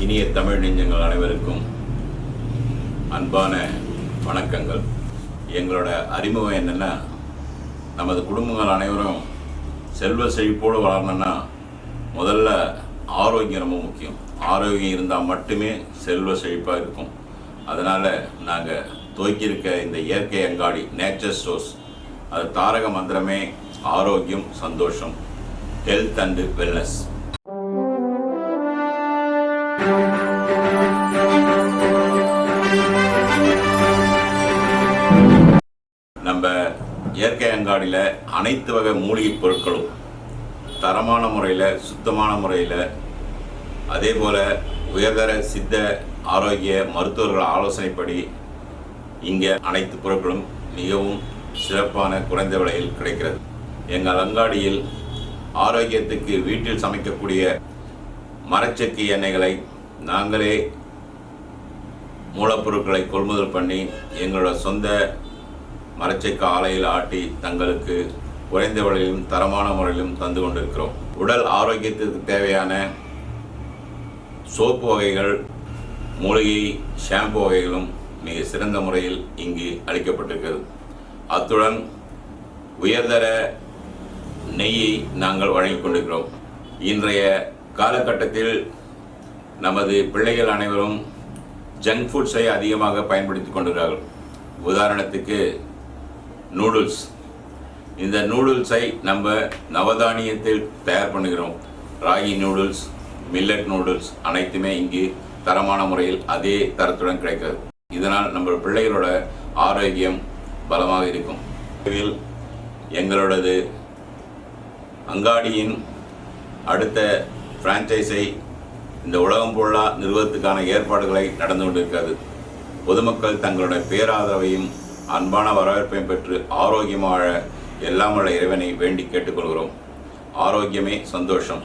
இனிய தமிழ் நெஞ்சங்கள் அனைவருக்கும் அன்பான வணக்கங்கள். எங்களோட அறிமுகம் என்னென்னா நமது குடும்பங்கள் அனைவரும் செல்வ செழிப்போடு வளரணும்னா முதல்ல ஆரோக்கியம் ரொம்ப முக்கியம். ஆரோக்கியம் இருந்தால் மட்டுமே செல்வ செழிப்பாக இருக்கும். அதனால் நாங்கள் துவக்கியிருக்க இந்த இயற்கை அங்காடி நேச்சர் ஸ்டோர்ஸ் அது தாரக மந்திரமே ஆரோக்கியம் சந்தோஷம் ஹெல்த் அண்டு வெல்னஸ் நம்ம இயற்கை அங்காடியில் அனைத்து வகை மூலிகைப் பொருட்களும் தரமான முறையில் சுத்தமான முறையில் அதே போல் உயர்தர சித்த ஆரோக்கிய மருத்துவர்கள் ஆலோசனைப்படி இங்கே அனைத்து பொருட்களும் மிகவும் சிறப்பான குறைந்த விலையில் கிடைக்கிறது. எங்கள் அங்காடியில் ஆரோக்கியத்துக்கு வீட்டில் சமைக்கக்கூடிய மரச்செக்கு எண்ணெய்களை நாங்களே மூலப்பொருட்களை கொள்முதல் பண்ணி எங்களோட சொந்த மரச்செக்கு ஆலையில் ஆட்டி தங்களுக்கு குறைந்த விலையிலும் தரமான முறையிலும் தந்து கொண்டிருக்கிறோம். உடல் ஆரோக்கியத்திற்கு தேவையான சோப்பு வகைகள் மூலிகை ஷாம்பு வகைகளும் மிக சிறந்த முறையில் இங்கு அளிக்கப்பட்டிருக்கிறது. அத்துடன் உயர்தர நெய்யை நாங்கள் வழங்கிக் கொண்டிருக்கிறோம். இன்றைய காலகட்டத்தில் நமது பிள்ளைகள் அனைவரும் ஜங்க் ஃபுட்ஸை அதிகமாக பயன்படுத்தி கொண்டிருக்கிறார்கள். உதாரணத்துக்கு நூடுல்ஸ் இந்த நூடுல்ஸை நம்ம நவதானியத்தில் தயார் பண்ணுகிறோம். ராகி நூடுல்ஸ் மில்லட் நூடுல்ஸ் அனைத்துமே இங்கு தரமான முறையில் அதே தரத்துடன் கிடைக்கிறது. இதனால் நம்ம பிள்ளைகளோட ஆரோக்கியம் பலமாக இருக்கும். இதில் எங்களோடது அங்காடியின் அடுத்த ஃப்ரான்ச்சைஸை இந்த உலகம் பொருளா நிறுவனத்துக்கான ஏற்பாடுகளை நடந்து கொண்டிருக்கிறது. பொதுமக்கள் தங்களுடைய பேராதரவையும் அன்பான வரவேற்பையும் பெற்று ஆரோக்கியமாக எல்லாம் இறைவனை வேண்டி கேட்டுக்கொள்கிறோம். ஆரோக்கியமே சந்தோஷம்.